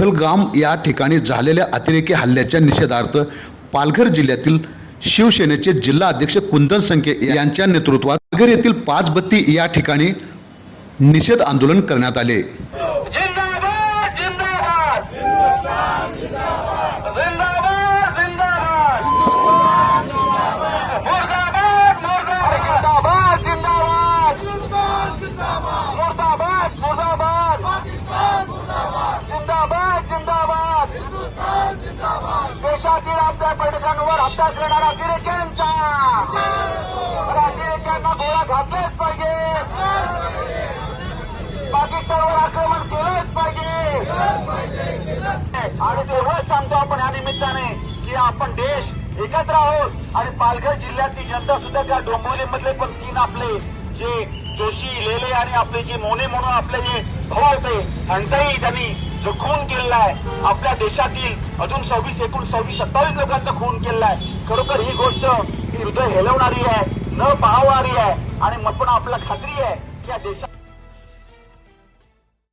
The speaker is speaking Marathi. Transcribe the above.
पहलगाम या ठिकाणी झालेल्या अतिरेकी हल्ल्याच्या निषेधार्थ पालघर जिल्ह्यातील शिवसेनेचे जिल्हा अध्यक्ष कुंदन संखे यांच्या नेतृत्वात पालघर येथील पाच बत्ती या ठिकाणी निषेध आंदोलन करण्यात आले. देशातील आपल्या बैठकांवर हप्ता करणारा अतिरेक्यांचा त्या अतिरेक्यांना गोळा घातलेच पाहिजे. पाकिस्तानवर आक्रमण केलंच पाहिजे. आणि तेव्हाच सांगतो आपण या निमित्ताने की आपण देश एकत्र आहोत. आणि पालघर जिल्ह्यातली जनता सुद्धा त्या डोंबिवलीमधले पण तीन आपले जे जोशी लेले आणि आपले जे मोने म्हणून आपले जे भाऊ होते त्यांचाही त्यांनी जो खून केलेला आहे आपल्या देशातील अजून सव्वीस एकूण सव्वीस सत्तावीस लोकांचा खून केलेला आहे खरोखर ही गोष्ट ही हृदय हेलवणारी आहे न पाहणारी आहे आणि मग पण आपल्याला खात्री आहे की या देशात